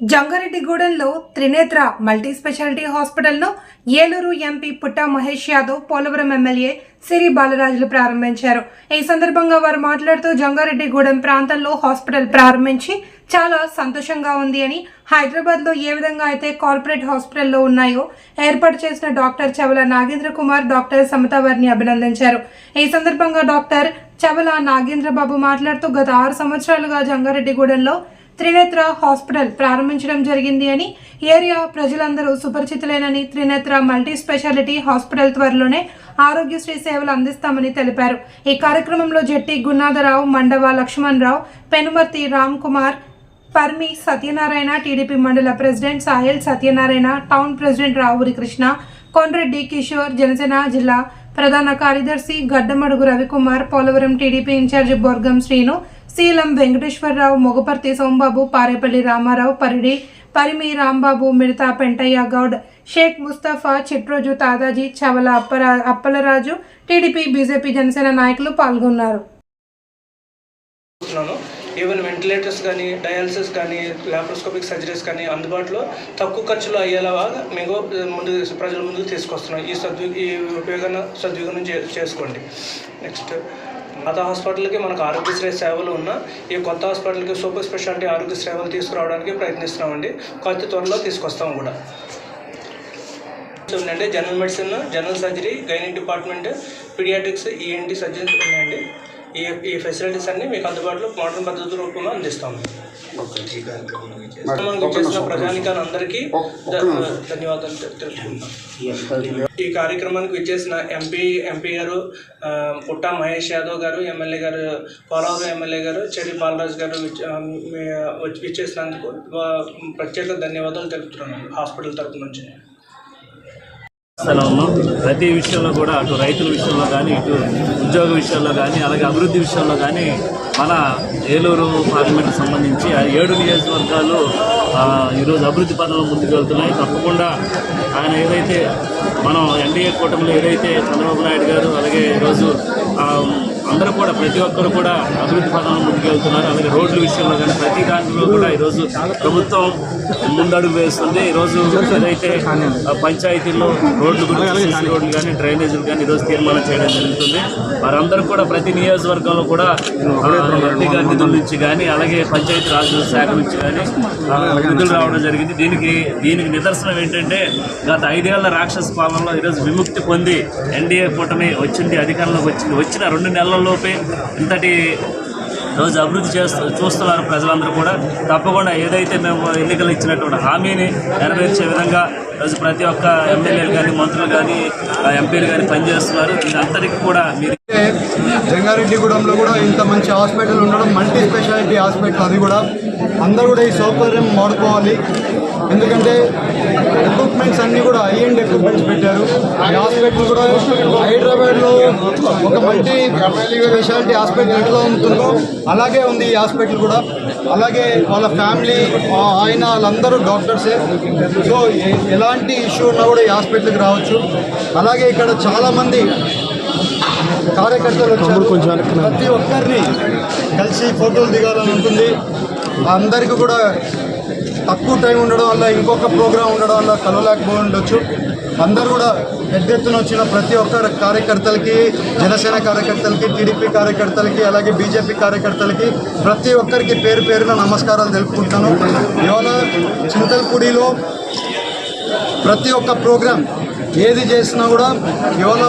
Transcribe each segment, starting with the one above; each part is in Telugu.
జంగారెడ్డిగూడెంలో త్రినేత్ర మల్టీ స్పెషాలిటీ హాస్పిటల్ను ఏలూరు ఎంపీ పుట్టా మహేష్ యాదవ్ పోలవరం ఎమ్మెల్యే సిరి బాలరాజులు ప్రారంభించారు. ఈ సందర్భంగా వారు మాట్లాడుతూ జంగారెడ్డిగూడెం ప్రాంతంలో హాస్పిటల్ ప్రారంభించి చాలా సంతోషంగా ఉంది అని హైదరాబాద్లో ఏ విధంగా అయితే కార్పొరేట్ హాస్పిటల్లో ఉన్నాయో ఏర్పాటు చేసిన డాక్టర్ చవల నాగేంద్ర కుమార్ డాక్టర్ సమత వారిని అభినందించారు. ఈ సందర్భంగా డాక్టర్ చవల నాగేంద్రబాబు మాట్లాడుతూ గత ఆరు సంవత్సరాలుగా జంగారెడ్డిగూడెంలో త్రినేత్ర హాస్పిటల్ ప్రారంభించడం జరిగింది అని ఏరియా ప్రజలందరూ సుపరిచితులేనని త్రినేత్ర మల్టీ స్పెషాలిటీ హాస్పిటల్ త్వరలోనే ఆరోగ్యశ్రీ సేవలు అందిస్తామని తెలిపారు. ఈ కార్యక్రమంలో Jatti Gunnatharao Mandava Lakshman Rao Penumarthi Ram Kumar Parmi Satyanarayana TDP mandal president Sahil Satyanarayana town president Raavuri Krishna Kondreddy Kishore Janasena జిల్లా ప్రధాన కార్యదర్శి Gaddamadugu Ravikumar Polavaram TDP in charge Borgam Srinu Seelam Venkateswararao Mogaparthi Sombabu Parepalli Ramarao Paridi Parimi Rambabu Midatha Pentaiah Goud Sheikh Mustafa Chitroju Tadaji Chavala Appara Appalaraju TDP BJP Janasena నాయకులు పాల్గొన్నారు. ఈవెన్ వెంటిలేటర్స్ కానీ డయాలసిస్ కానీ లాప్రోస్కోపిక్ సర్జరీస్ కానీ అందుబాటులో తక్కువ ఖర్చులో అయ్యేలాగా మేము ముందు ప్రజల ముందుకు తీసుకొస్తున్నాం. ఈ సద్వి ఈ ఉపయోగాన్ని సద్వినియోగం చే చేసుకోండి. నెక్స్ట్ పాత హాస్పిటల్కి మనకు ఆరోగ్యశ్రీ సేవలు ఉన్న ఈ కొత్త హాస్పిటల్కి సూపర్ స్పెషాలిటీ ఆరోగ్య సేవలు తీసుకురావడానికి ప్రయత్నిస్తున్నామండి. కొంత త్వరలో తీసుకొస్తాం కూడా. ఉందండి general medicine general surgery gynaec department paediatrics ENT surgeries ఉన్నాయండి. ఈ ఈ ఫెసిలిటీస్ అన్నీ మీకు అందుబాటులో మోడర్న్ పద్ధతి రూపంలో అందిస్తాము ధ- ధన్యవాదాలు తె- తెలుపుకుంటున్నాం. ఈ కార్యక్రమానికి విచ్చేసిన ఎంపీ ఎంపీ గారు పుట్టా మహేష్ యాదవ్ గారు ఎమ్మెల్యే గారు పోలవరం ఎమ్మెల్యే గారు చెడి బాలరాజు గారు విచ్చేసినందుకు ప్రత్యేక ధన్యవాదాలు తెలుపుతున్నాను హాస్పిటల్ తరపు నుంచి. స్థలం ఉన్నాం ప్రతి విషయంలో కూడా అటు రైతుల విషయంలో కానీ ఇటు ఉద్యోగ విషయంలో కానీ అలాగే అభివృద్ధి విషయంలో కానీ మన ఏలూరు పార్లమెంట్కి సంబంధించి ఆ ఏడు నియోజకవర్గాలు ఈరోజు అభివృద్ధి పనులు ముందుకు వెళ్తున్నాయి. తప్పకుండా ఆయన ఏదైతే మనం ఎన్డీఏ కూటమిలో ఏదైతే చంద్రబాబు నాయుడు గారు అలాగే ఈరోజు అందరూ కూడా ప్రతి ఒక్కరు కూడా అభివృద్ధి పథంలో ముందుకెళ్తున్నారు అలాగే రోడ్ల విషయంలో కానీ ప్రతి దాంట్లో కూడా ఈరోజు ప్రభుత్వం ముందడుగు వేస్తుంది. ఈరోజు ఏదైతే పంచాయతీల్లో రోడ్లు గురించి రోడ్లు కానీ డ్రైనేజీలు కానీ ఈరోజు తీర్మానం చేయడం జరుగుతుంది. వారందరూ కూడా ప్రతి నియోజకవర్గంలో కూడా గారి నిధుల నుంచి కానీ అలాగే పంచాయతీ రాజ్ శాఖ నుంచి కానీ నిధులు రావడం జరిగింది. దీనికి దీనికి నిదర్శనం ఏంటంటే గత ఐదేళ్ళ రాక్షస పాలనలో ఈరోజు విముక్తి పొంది ఎన్డీఏ కూటమి వచ్చింది అధికారంలోకి వచ్చింది. వచ్చిన రెండు లోపే ఇంతటి రోజు అభివృద్ధి చేస్తూ చూస్తున్నారు ప్రజలందరూ కూడా. తప్పకుండా ఏదైతే మేము ఎన్నికలు ఇచ్చినటువంటి హామీని నెరవేర్చే విధంగా రోజు ప్రతి ఒక్క ఎమ్మెల్యేలు కానీ మంత్రులు కానీ ఆ, ఎంపీలు కానీ పనిచేస్తున్నారు. అందరికీ కూడా మీరు జంగారెడ్డిగూడెంలో కూడా ఇంత మంచి హాస్పిటల్ ఉండడం మల్టీ స్పెషాలిటీ హాస్పిటల్ అది కూడా. అందరూ కూడా ఈ సౌకర్యం వాడుకోవాలి ఎందుకంటే ఎక్విప్మెంట్స్ అన్నీ కూడా హై ఎండ్ ఎక్విప్మెంట్స్ పెట్టారు. ఈ హాస్పిటల్ కూడా హైదరాబాద్లో ఒక మల్టీ స్పెషాలిటీ హాస్పిటల్ ఎట్లా ఉంటుందో అలాగే ఉంది ఈ హాస్పిటల్ కూడా. అలాగే వాళ్ళ ఫ్యామిలీ ఆయన వాళ్ళందరూ డాక్టర్సే. సో ఎలాంటి ఇష్యూ ఉన్నా కూడా ఈ హాస్పిటల్కి రావచ్చు. అలాగే ఇక్కడ చాలామంది కార్యకర్తలు వచ్చారు. ప్రతి ఒక్కరిని కలిసి ఫోటోలు దిగాలని ఉంటుంది. అందరికీ కూడా తక్కువ టైం ఉండడం వల్ల ఇంకొక ప్రోగ్రాం ఉండడం వల్ల కలవలేకపోయి ఉండొచ్చు. అందరూ కూడా పెద్ద ఎత్తున వచ్చిన ప్రతి ఒక్క కార్యకర్తలకి జనసేన కార్యకర్తలకి టీడీపీ కార్యకర్తలకి అలాగే బీజేపీ కార్యకర్తలకి ప్రతి ఒక్కరికి పేరు పేరున నమస్కారాలు తెలుపుకుంటాను ఇవాళ చింతల్పూడిలో ప్రతి ఒక్క ప్రోగ్రాం ఏది చేసినా కూడా ఇవాళ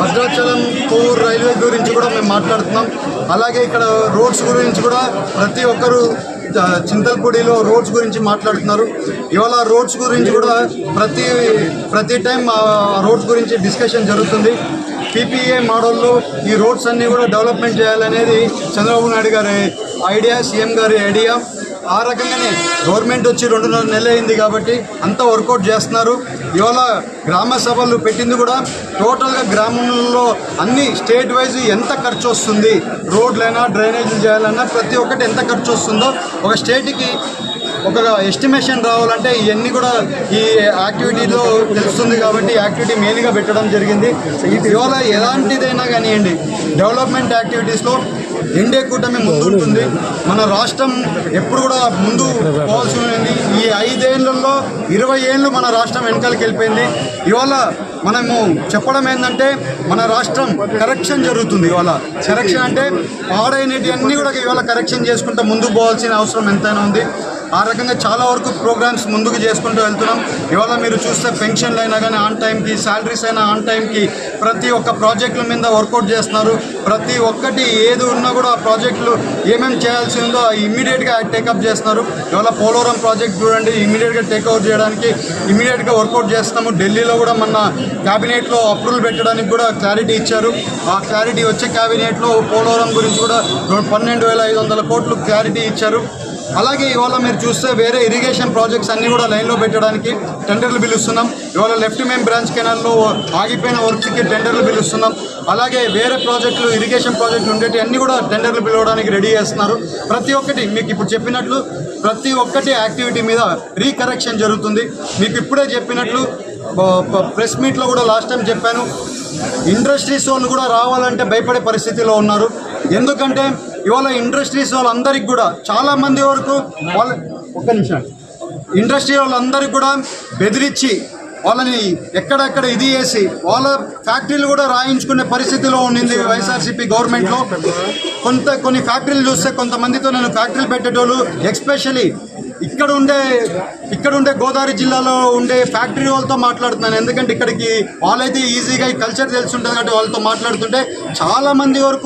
భద్రాచలం కోవూరు రైల్వే గురించి కూడా మేము మాట్లాడుతున్నాం. అలాగే ఇక్కడ రోడ్స్ గురించి కూడా ప్రతి ఒక్కరు చింతల్పూడిలో రోడ్స్ గురించి మాట్లాడుతున్నారు. ఇవాళ రోడ్స్ గురించి కూడా ప్రతి ప్రతి టైం రోడ్స్ గురించి డిస్కషన్ జరుగుతుంది. పీపీఏ మోడల్లో ఈ రోడ్స్ అన్నీ కూడా డెవలప్మెంట్ చేయాలనేది చంద్రబాబు నాయుడు గారి ఐడియా సీఎం గారి ఐడియా. ఆ రకంగానే గవర్నమెంట్ వచ్చి రెండున్నర నెలలు అయింది కాబట్టి అంతా వర్కౌట్ చేస్తున్నారు. ఇవాళ గ్రామ సభలు పెట్టింది కూడా టోటల్గా గ్రామంలో అన్ని స్టేట్ వైజ్ ఎంత ఖర్చు వస్తుంది రోడ్లైనా డ్రైనేజీలు చేయాలన్నా ప్రతి ఒక్కటి ఎంత ఖర్చు వస్తుందో ఒక స్టేట్కి ఒక ఎస్టిమేషన్ రావాలంటే ఇవన్నీ కూడా ఈ యాక్టివిటీలో తెలుస్తుంది కాబట్టి యాక్టివిటీ మెయిన్గా పెట్టడం జరిగింది. ఇవాళ ఎలాంటిదైనా కానివ్వండి డెవలప్మెంట్ యాక్టివిటీస్లో ఎన్డీఏ కూటమి ముందుంటుంది. మన రాష్ట్రం ఎప్పుడు కూడా ముందు పోవాల్సి ఉంది ఈ ఐదేళ్ళలో ఇరవై ఏళ్ళు మన రాష్ట్రం వెనకాలకి వెళ్ళిపోయింది. ఇవాళ మనము చెప్పడం ఏంటంటే మన రాష్ట్రం కరెక్షన్ జరుగుతుంది ఇవాళ. కరెక్షన్ అంటే పాడైనటి అన్నీ కూడా ఇవాళ కరెక్షన్ చేసుకుంటూ ముందుకు పోవాల్సిన అవసరం ఎంతైనా ఉంది. ఆ రకంగా చాలా వరకు ప్రోగ్రామ్స్ ముందుకు చేసుకుంటూ వెళ్తున్నాం. ఇవాళ మీరు చూస్తే పెన్షన్లు అయినా కానీ ఆన్ టైంకి శాలరీస్ అయినా ఆన్ టైంకి ప్రతి ఒక్క ప్రాజెక్టుల మీద వర్కౌట్ చేస్తున్నారు. ప్రతి ఒక్కటి ఏది ఉన్నా కూడా కూడా ప్రాజెక్టులు ఏమేమి చేయాల్సి ఉందో ఇమ్మీడియట్గా టేకప్ చేస్తున్నారు. ఇవాళ పోలవరం ప్రాజెక్ట్ చూడండి ఇమ్మీడియట్గా టేక్అవుట్ చేయడానికి ఇమ్మీడియట్గా వర్కౌట్ చేస్తాము ఢిల్లీలో కూడా మన క్యాబినెట్లో అప్రూవల్ పెట్టడానికి కూడా క్లారిటీ ఇచ్చారు. ఆ క్లారిటీ వచ్చే క్యాబినెట్లో పోలవరం గురించి కూడా పన్నెండు వేల ఐదు వందల కోట్లు క్లారిటీ ఇచ్చారు. అలాగే ఇవాళ మీరు చూస్తే వేరే ఇరిగేషన్ ప్రాజెక్ట్స్ అన్నీ కూడా లైన్లో పెట్టడానికి టెండర్లు పిలుస్తున్నాం. ఇవాళ లెఫ్ట్ మెయిన్ బ్రాంచ్ కెనాల్లో ఆగిపోయిన వర్క్కి టెండర్లు పిలుస్తున్నాం. అలాగే వేరే ప్రాజెక్టులు ఇరిగేషన్ ప్రాజెక్టులు ఉండేవి అన్నీ కూడా టెండర్లు పిలవడానికి రెడీ చేస్తున్నారు. ప్రతి ఒక్కటి మీకు ఇప్పుడు చెప్పినట్లు ప్రతి ఒక్కటి యాక్టివిటీ మీద రీకరెక్షన్ జరుగుతుంది. మీకు ఇప్పుడే చెప్పినట్లు ప్రెస్ మీట్లో కూడా లాస్ట్ టైం చెప్పాను. ఇండస్ట్రీస్ వాళ్ళు కూడా రావాలంటే భయపడే పరిస్థితిలో ఉన్నారు. ఎందుకంటే ఇవాళ ఇండస్ట్రీస్ వాళ్ళందరికీ కూడా చాలామంది వరకు వాళ్ళ ఒక్క నిమిషం. ఇండస్ట్రీ వాళ్ళందరికీ కూడా బెదిరించి వాళ్ళని ఎక్కడెక్కడ ఇది చేసి వాళ్ళ ఫ్యాక్టరీలు కూడా రాయించుకునే పరిస్థితిలో ఉండింది వైఎస్ఆర్సీపీ గవర్నమెంట్లో. కొంత కొన్ని ఫ్యాక్టరీలు చూస్తే కొంతమందితో నేను ఫ్యాక్టరీలు పెట్టేటోళ్ళు ఎక్స్పెషలీ ఇక్కడ ఉండే ఇక్కడ ఉండే గోదావరి జిల్లాలో ఉండే ఫ్యాక్టరీ వాళ్ళతో మాట్లాడుతున్నాను. ఎందుకంటే ఇక్కడికి వాళ్ళైతే ఈజీగా ఈ కల్చర్ తెలిసి ఉంటుంది కాబట్టి వాళ్ళతో మాట్లాడుతుంటే చాలా మంది వరకు